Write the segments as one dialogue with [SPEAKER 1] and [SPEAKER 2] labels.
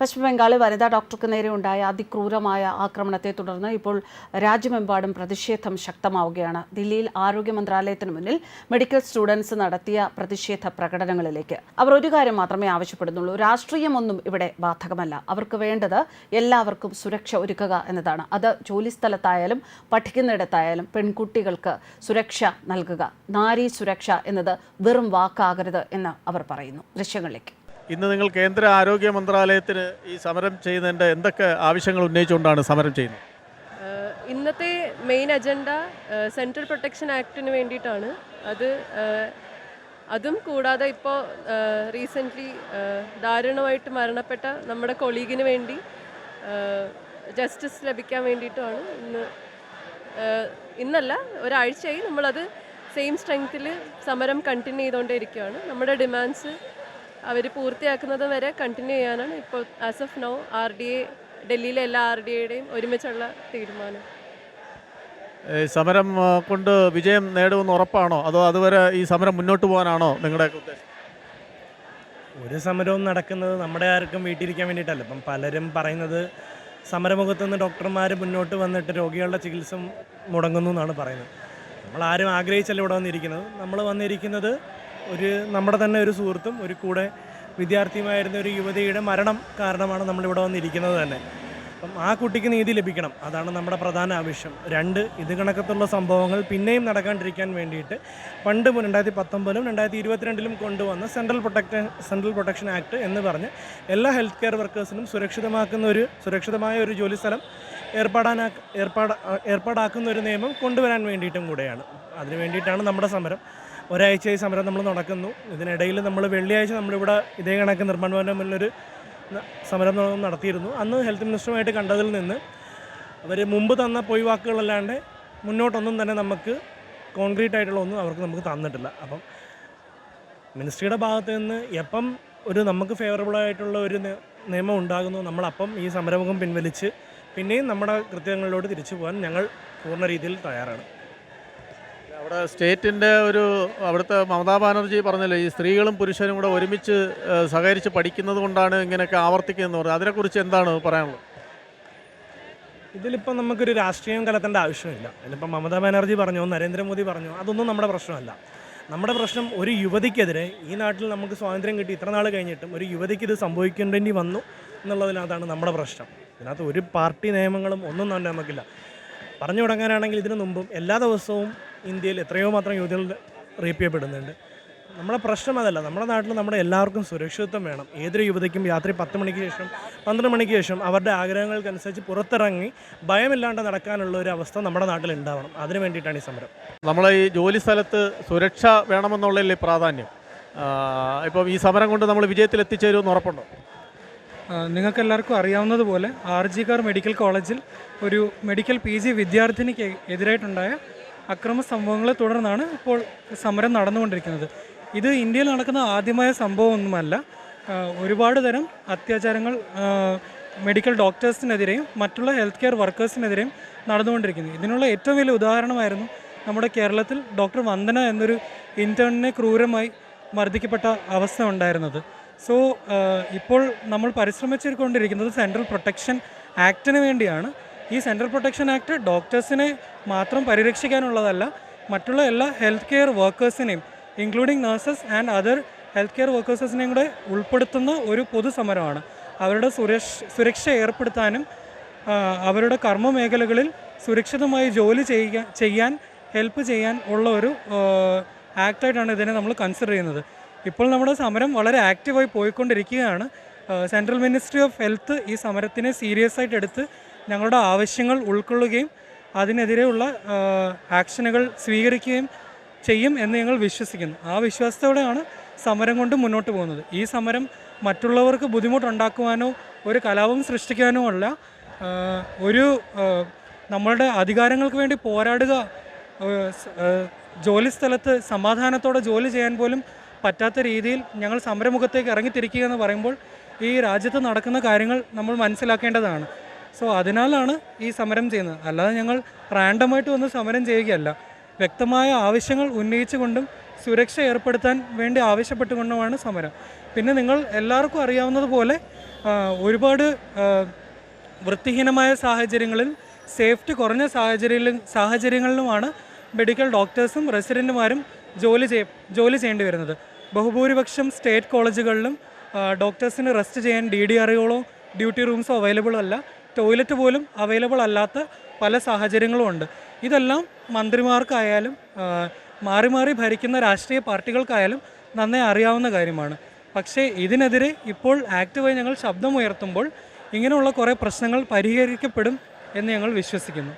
[SPEAKER 1] പശ്ചിമ ബംഗാളിൽ വനിതാ ഡോക്ടർക്ക് നേരെ ഉണ്ടായ അതിക്രൂരമായ ആക്രമണത്തെ തുടർന്ന് ഇപ്പോൾ രാജ്യമെമ്പാടും പ്രതിഷേധം ശക്തമാവുകയാണ്. ദില്ലിയിൽ ആരോഗ്യ മന്ത്രാലയത്തിന് മുന്നിൽ മെഡിക്കൽ സ്റ്റുഡൻസ് നടത്തിയ പ്രതിഷേധ പ്രകടനങ്ങളിലേക്ക്. അവർ ഒരു കാര്യം മാത്രമേ ആവശ്യപ്പെടുന്നുള്ളൂ. രാഷ്ട്രീയമൊന്നും ഇവിടെ ബാധകമല്ല. അവർക്ക് വേണ്ടത് എല്ലാവർക്കും സുരക്ഷ ഒരുക്കുക എന്നതാണ്. അത് ജോലിസ്ഥലത്തായാലും പഠിക്കുന്നിടത്തായാലും പെൺകുട്ടികൾക്ക് സുരക്ഷ നൽകുക. നാരി സുരക്ഷ എന്നത് വെറും വാക്കാകരുത് എന്ന് അവർ പറയുന്നു. ദൃശ്യങ്ങളിലേക്ക്.
[SPEAKER 2] ഇന്ന് നിങ്ങൾ കേന്ദ്ര ആരോഗ്യ മന്ത്രാലയത്തിന് ഈ സമരം ചെയ്യുന്നതിന്റെ എന്തൊക്കെ ആവശ്യങ്ങൾ ഉന്നയിച്ചുകൊണ്ടാണ് സമരം ചെയ്യുന്നത്?
[SPEAKER 3] ഇന്നത്തെ മെയിൻ അജണ്ട സെൻട്രൽ പ്രൊട്ടക്ഷൻ ആക്ടിന് വേണ്ടിയിട്ടാണ്. അത് അതും കൂടാതെ ഇപ്പോൾ റീസെന്റ്ലി ദാരുണമായിട്ട് മരണപ്പെട്ട നമ്മുടെ കൊളീഗിന് വേണ്ടി ജസ്റ്റിസ് ലഭിക്കാൻ വേണ്ടിയിട്ടുമാണ് ഇന്ന് ഇന്നല്ല ഒരാഴ്ചയായി നമ്മളത് സെയിം സ്ട്രെങ്ത്തിൽ സമരം കണ്ടിന്യൂ ചെയ്തുകൊണ്ടേ ഇരിക്കുകയാണ് നമ്മുടെ ഡിമാൻഡ്സ് അവർ പൂർത്തിയാക്കുന്നത് വരെ കണ്ടിന്യൂ ചെയ്യാനാണ് ഇപ്പോൾ as of now R D A ഡൽഹിയിലെ എല്ലാ ആർ ഡി എയുടെയും ഒരുമിച്ചുള്ള തീരുമാനം.
[SPEAKER 2] സമരം കൊണ്ട് വിജയം നേടുമെന്ന് ഉറപ്പാണോ? അതോ അതുവരെ ഈ സമരം മുന്നോട്ട് പോകാനാണോ നിങ്ങളുടെ ഉദ്ദേശം?
[SPEAKER 4] ഒരു സമരവും നടക്കുന്നത് നമ്മുടെ ആർക്കും വീട്ടിലിരിക്കാൻ വേണ്ടിയിട്ടല്ല. ഇപ്പം പലരും പറയുന്നത് സമരമുഖത്ത് നിന്ന് ഡോക്ടർമാർ മുന്നോട്ട് വന്നിട്ട് രോഗികളുടെ ചികിത്സ മുടങ്ങുന്നു എന്നാണ് പറയുന്നത്. നമ്മൾ ആരും ആഗ്രഹിച്ചല്ല ഇവിടെ വന്നിരിക്കുന്നത്. നമ്മൾ വന്നിരിക്കുന്നത് ഒരു നമ്മുടെ തന്നെ ഒരു സുഹൃത്തും ഒരു കൂടെ വിദ്യാർത്ഥിയുമായിരുന്ന ഒരു യുവതിയുടെ മരണം കാരണമാണ് നമ്മളിവിടെ വന്നിരിക്കുന്നത് തന്നെ. അപ്പം ആ കുട്ടിക്ക് നീതി ലഭിക്കണം. അതാണ് നമ്മുടെ പ്രധാന ആവശ്യം. രണ്ട് ഇത് കണക്കത്തുള്ള സംഭവങ്ങൾ പിന്നെയും നടക്കാണ്ടിരിക്കാൻ വേണ്ടിയിട്ട് പണ്ട് രണ്ടായിരത്തി പത്തൊമ്പതിലും രണ്ടായിരത്തി ഇരുപത്തിരണ്ടിലും കൊണ്ടുവന്ന central protection central protection act എന്ന് പറഞ്ഞ് എല്ലാ ഹെൽത്ത് കെയർ വർക്കേഴ്സിനും സുരക്ഷിതമാക്കുന്ന ഒരു സുരക്ഷിതമായ ഒരു ജോലി സ്ഥലം ഏർപ്പാടാനാ ഏർപ്പാട് ഏർപ്പാടാക്കുന്ന ഒരു നിയമം കൊണ്ടുവരാൻ വേണ്ടിയിട്ടും കൂടെയാണ്. അതിന് വേണ്ടിയിട്ടാണ് നമ്മുടെ സമരം. ഒരാഴ്ചയായി സമരം നമ്മൾ നടക്കുന്നു. ഇതിനിടയിൽ നമ്മൾ വെള്ളിയാഴ്ച നമ്മളിവിടെ ഇതേ കണക്ക് നിർമ്മാണ ഭവന്റെ മുന്നിലൊരു സമരം നടത്തിയിരുന്നു. അന്ന് ഹെൽത്ത് മിനിസ്റ്ററുമായിട്ട് കണ്ടതിൽ നിന്ന് അവർ മുമ്പ് തന്ന പൊയ് വാക്കുകളല്ലാണ്ട് മുന്നോട്ടൊന്നും തന്നെ നമുക്ക് കോൺക്രീറ്റ് ആയിട്ടുള്ള ഒന്നും അവർക്ക് നമുക്ക് തന്നിട്ടില്ല. അപ്പം മിനിസ്ട്രിയുടെ ഭാഗത്ത് നിന്ന് എപ്പം ഒരു നമുക്ക് ഫേവറബിളായിട്ടുള്ള ഒരു നിയമം ഉണ്ടാകുന്നു നമ്മളപ്പം ഈ സമരമുഖം പിൻവലിച്ച് പിന്നെയും നമ്മുടെ കൃത്യങ്ങളിലോട്ട് തിരിച്ചു പോകാൻ ഞങ്ങൾ പൂർണ രീതിയിൽ തയ്യാറാണ്.
[SPEAKER 2] അവിടെ സ്റ്റേറ്റിന്റെ ഒരു അവിടുത്തെ മമതാ ബാനർജി പറഞ്ഞല്ലോ ഈ സ്ത്രീകളും പുരുഷനും കൂടെ ഒരുമിച്ച് സഹകരിച്ച് പഠിക്കുന്നത് കൊണ്ടാണ് ഇങ്ങനെയൊക്കെ ആവർത്തിക്കുന്നതെന്ന് പറഞ്ഞത്. അതിനെക്കുറിച്ച് എന്താണ് പറയാനുള്ളത്?
[SPEAKER 4] ഇതിലിപ്പോൾ നമുക്കൊരു രാഷ്ട്രീയം കലത്തേണ്ട ആവശ്യമില്ല. ഇതിലിപ്പോൾ മമതാ ബാനർജി പറഞ്ഞു നരേന്ദ്രമോദി പറഞ്ഞു അതൊന്നും നമ്മുടെ പ്രശ്നമല്ല. നമ്മുടെ പ്രശ്നം ഒരു യുവതിക്കെതിരെ ഈ നാട്ടിൽ നമുക്ക് സ്വാതന്ത്ര്യം കിട്ടി ഇത്ര നാൾ കഴിഞ്ഞിട്ടും ഒരു യുവതിക്ക് ഇത് സംഭവിക്കേണ്ടി വന്നു എന്നുള്ളതിനകത്താണ് നമ്മുടെ പ്രശ്നം. ഇതിനകത്ത് ഒരു പാർട്ടി നിയമങ്ങളും ഒന്നും തന്നെ നമുക്കില്ല. പറഞ്ഞു തുടങ്ങാനാണെങ്കിൽ ഇതിനു മുമ്പും എല്ലാ ദിവസവും ഇന്ത്യയിൽ എത്രയോ മാത്രം യുവതികൾ റേപ്പ് ചെയ്യപ്പെടുന്നുണ്ട് നമ്മുടെ പ്രശ്നം അതല്ല. നമ്മുടെ നാട്ടിൽ നമ്മുടെ എല്ലാവർക്കും സുരക്ഷിതത്വം വേണം. ഏതൊരു യുവതിക്കും രാത്രി പത്ത് മണിക്ക് ശേഷം പന്ത്രണ്ട് മണിക്ക് ശേഷം അവരുടെ ആഗ്രഹങ്ങൾക്കനുസരിച്ച് പുറത്തിറങ്ങി ഭയമില്ലാണ്ട് നടക്കാനുള്ള ഒരു അവസ്ഥ നമ്മുടെ നാട്ടിൽ ഉണ്ടാവണം. അതിനു വേണ്ടിയിട്ടാണ് ഈ സമരം.
[SPEAKER 2] നമ്മളെ ഈ ജോലി സ്ഥലത്ത് സുരക്ഷ വേണമെന്നുള്ളതല്ലേ പ്രാധാന്യം? ഇപ്പം ഈ സമരം കൊണ്ട് നമ്മൾ വിജയത്തിൽ എത്തിച്ചേരുമെന്ന് ഉറപ്പുണ്ടോ?
[SPEAKER 5] നിങ്ങൾക്ക് എല്ലാവർക്കും അറിയാവുന്നതുപോലെ ആർ ജി കാർ മെഡിക്കൽ കോളേജിൽ ഒരു മെഡിക്കൽ പി ജി വിദ്യാർത്ഥിനിക്ക് എതിരായിട്ടുണ്ടായ അക്രമ സംഭവങ്ങളെ തുടർന്നാണ് ഇപ്പോൾ സമരം നടന്നുകൊണ്ടിരിക്കുന്നത്. ഇത് ഇന്ത്യയിൽ നടക്കുന്ന ആദ്യമായ സംഭവമൊന്നുമല്ല. ഒരുപാട് തരം അത്യാചാരങ്ങൾ മെഡിക്കൽ ഡോക്ടേഴ്സിനെതിരെയും മറ്റുള്ള ഹെൽത്ത് കെയർ വർക്കേഴ്സിനെതിരെയും നടന്നുകൊണ്ടിരിക്കുന്നത് ഇതിനുള്ള ഏറ്റവും വലിയ ഉദാഹരണമായിരുന്നു നമ്മുടെ കേരളത്തിൽ ഡോക്ടർ വന്ദന എന്നൊരു ഇന്റേണിനെ ക്രൂരമായി മർദ്ദിക്കപ്പെട്ട അവസ്ഥ ഉണ്ടായിരുന്നത്. സോ ഇപ്പോൾ നമ്മൾ പരിശ്രമിച്ചുകൊണ്ടിരിക്കുന്നത് സെൻട്രൽ പ്രൊട്ടക്ഷൻ ആക്ടിന് വേണ്ടിയാണ്. ഈ സെൻട്രൽ പ്രൊട്ടക്ഷൻ ആക്ട് ഡോക്ടേഴ്സിനെ മാത്രം പരിരക്ഷിക്കാനുള്ളതല്ല മറ്റുള്ള എല്ലാ health care വർക്കേഴ്സിനെയും including nurses and other health care വർക്കേഴ്സിനെയും കൂടെ ഉൾപ്പെടുത്തുന്ന ഒരു പൊതുസമരമാണ്. അവരുടെ സുരക്ഷ സുരക്ഷ ഏർപ്പെടുത്താനും അവരുടെ കർമ്മ മേഖലകളിൽ സുരക്ഷിതമായി ജോലി ചെയ്യാൻ ഹെൽപ്പ് ചെയ്യാൻ ഉള്ള ഒരു ആക്റ്റായിട്ടാണ് ഇതിനെ നമ്മൾ കൺസിഡർ ചെയ്യുന്നത്. ഇപ്പോൾ നമ്മുടെ സമരം വളരെ ആക്റ്റീവായി പോയിക്കൊണ്ടിരിക്കുകയാണ്. സെൻട്രൽ മിനിസ്ട്രി ഓഫ് ഹെൽത്ത് ഈ സമരത്തിനെ സീരിയസ് ആയിട്ട് എടുത്ത് ഞങ്ങളുടെ ആവശ്യങ്ങൾ ഉൾക്കൊള്ളുകയും അതിനെതിരെയുള്ള ആക്ഷനുകൾ സ്വീകരിക്കുകയും ചെയ്യും എന്ന് ഞങ്ങൾ വിശ്വസിക്കുന്നു. ആ വിശ്വാസത്തോടെയാണ് സമരം കൊണ്ട് മുന്നോട്ട് പോകുന്നത്. ഈ സമരം മറ്റുള്ളവർക്ക് ബുദ്ധിമുട്ടുണ്ടാക്കുവാനോ ഒരു കലാപം സൃഷ്ടിക്കാനോ അല്ല. ഒരു നമ്മളുടെ അധികാരങ്ങൾക്ക് വേണ്ടി പോരാടുക ജോലി സ്ഥലത്ത് സമാധാനത്തോടെ ജോലി ചെയ്യാൻ പോലും പറ്റാത്ത രീതിയിൽ ഞങ്ങൾ സമരമുഖത്തേക്ക് ഇറങ്ങിത്തിരിക്കുക എന്ന് പറയുമ്പോൾ ഈ രാജ്യത്ത് നടക്കുന്ന കാര്യങ്ങൾ നമ്മൾ മനസ്സിലാക്കേണ്ടതാണ്. സോ അതിനാലാണ് ഈ സമരം ചെയ്യുന്നത്. അല്ലാതെ ഞങ്ങൾ റാൻഡമായിട്ട് വന്ന് സമരം ചെയ്യുകയല്ല. വ്യക്തമായ ആവശ്യങ്ങൾ ഉന്നയിച്ചുകൊണ്ടും സുരക്ഷ ഏർപ്പെടുത്താൻ വേണ്ടി ആവശ്യപ്പെട്ടുകൊണ്ടുമാണ് സമരം. പിന്നെ നിങ്ങൾ എല്ലാവർക്കും അറിയാവുന്നതുപോലെ ഒരുപാട് വൃത്തിഹീനമായ സാഹചര്യങ്ങളിൽ സേഫ്റ്റി കുറഞ്ഞ സാഹചര്യങ്ങളിലും സാഹചര്യങ്ങളിലുമാണ് മെഡിക്കൽ ഡോക്ടേഴ്സും റെസിഡന്റുമാരും ജോലി ചെയ്യ ജോലി ചെയ്യേണ്ടി വരുന്നത്. ബഹുഭൂരിപക്ഷം സ്റ്റേറ്റ് കോളേജുകളിലും ഡോക്ടേഴ്സിന് റെസ്റ്റ് ചെയ്യാൻ ഡി ഡി ആറുകളോ ഡ്യൂട്ടി റൂംസോ അവൈലബിൾ അല്ല. ടോയ്ലറ്റ് പോലും അവൈലബിൾ അല്ലാത്ത പല സാഹചര്യങ്ങളും ഉണ്ട്. ഇതെല്ലാം മന്ത്രിമാർക്കായാലും മാറി മാറി ഭരിക്കുന്ന രാഷ്ട്രീയ പാർട്ടികൾക്കായാലും നന്നേ അറിയാവുന്ന കാര്യമാണ്. പക്ഷേ ഇതിനെതിരെ ഇപ്പോൾ ആക്റ്റീവായി ഞങ്ങൾ ശബ്ദമുയർത്തുമ്പോൾ ഇങ്ങനെയുള്ള കുറേ പ്രശ്നങ്ങൾ പരിഹരിക്കപ്പെടും എന്ന് ഞങ്ങൾ വിശ്വസിക്കുന്നു.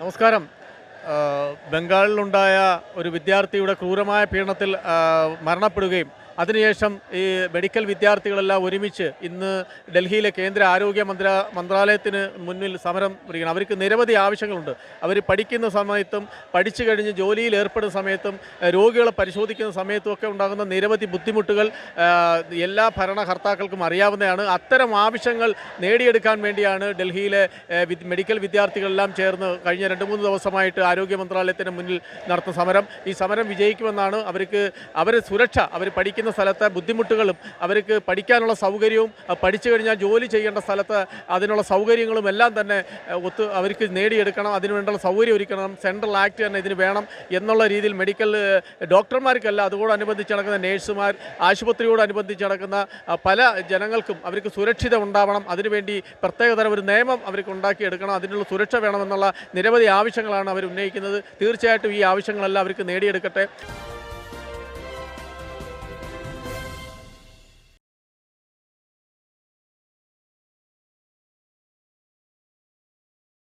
[SPEAKER 2] നമസ്കാരം. ബംഗാളിലുണ്ടായ ഒരു വിദ്യാർത്ഥിയുടെ ക്രൂരമായ പീഡനത്തിൽ മരണപ്പെടുകയും അതിനുശേഷം ഈ മെഡിക്കൽ വിദ്യാർത്ഥികളെല്ലാം ഒരുമിച്ച് ഇന്ന് ഡൽഹിയിലെ കേന്ദ്ര ആരോഗ്യ മന്ത്ര മന്ത്രാലയത്തിന് മുന്നിൽ സമരം പിടിക്കണം അവർക്ക് നിരവധി ആവശ്യങ്ങളുണ്ട്. അവർ പഠിക്കുന്ന സമയത്തും പഠിച്ചു കഴിഞ്ഞ് ജോലിയിൽ ഏർപ്പെടുന്ന സമയത്തും രോഗികളെ പരിശോധിക്കുന്ന സമയത്തും ഒക്കെ ഉണ്ടാകുന്ന നിരവധി ബുദ്ധിമുട്ടുകൾ എല്ലാ ഭരണകർത്താക്കൾക്കും അറിയാവുന്നതാണ്. അത്തരം ആവശ്യങ്ങൾ നേടിയെടുക്കാൻ വേണ്ടിയാണ് ഡൽഹിയിലെ മെഡിക്കൽ വിദ്യാർത്ഥികളെല്ലാം ചേർന്ന് കഴിഞ്ഞ രണ്ട് മൂന്ന് ദിവസമായിട്ട് ആരോഗ്യ മന്ത്രാലയത്തിന് മുന്നിൽ നടത്തുന്ന സമരം. ഈ സമരം വിജയിക്കുമെന്നാണ് അവർക്ക് അവരെ സുരക്ഷ അവർ പഠിക്കുന്ന സ്ഥലത്തെ ബുദ്ധിമുട്ടുകളും അവർക്ക് പഠിക്കാനുള്ള സൗകര്യവും പഠിച്ചു കഴിഞ്ഞാൽ ജോലി ചെയ്യേണ്ട സ്ഥലത്ത് അതിനുള്ള സൗകര്യങ്ങളും എല്ലാം തന്നെ ഒത്ത് അവർക്ക് നേടിയെടുക്കണം അതിനുവേണ്ടുള്ള സൗകര്യം ഒരുക്കണം സെൻട്രൽ ആക്ട് തന്നെ ഇതിന് വേണം എന്നുള്ള രീതിയിൽ മെഡിക്കൽ ഡോക്ടർമാർക്കല്ല അതോടനുബന്ധിച്ച് നടക്കുന്ന നേഴ്സുമാർ ആശുപത്രിയോടനുബന്ധിച്ച് നടക്കുന്ന പല ജനങ്ങൾക്കും അവർക്ക് സുരക്ഷിത ഉണ്ടാവണം അതിനുവേണ്ടി പ്രത്യേകതരം ഒരു നിയമം അവർക്ക് ഉണ്ടാക്കിയെടുക്കണം അതിനുള്ള സുരക്ഷ വേണമെന്നുള്ള നിരവധി ആവശ്യങ്ങളാണ് അവർ ഉന്നയിക്കുന്നത്. തീർച്ചയായിട്ടും ഈ ആവശ്യങ്ങളെല്ലാം അവർക്ക് നേടിയെടുക്കട്ടെ.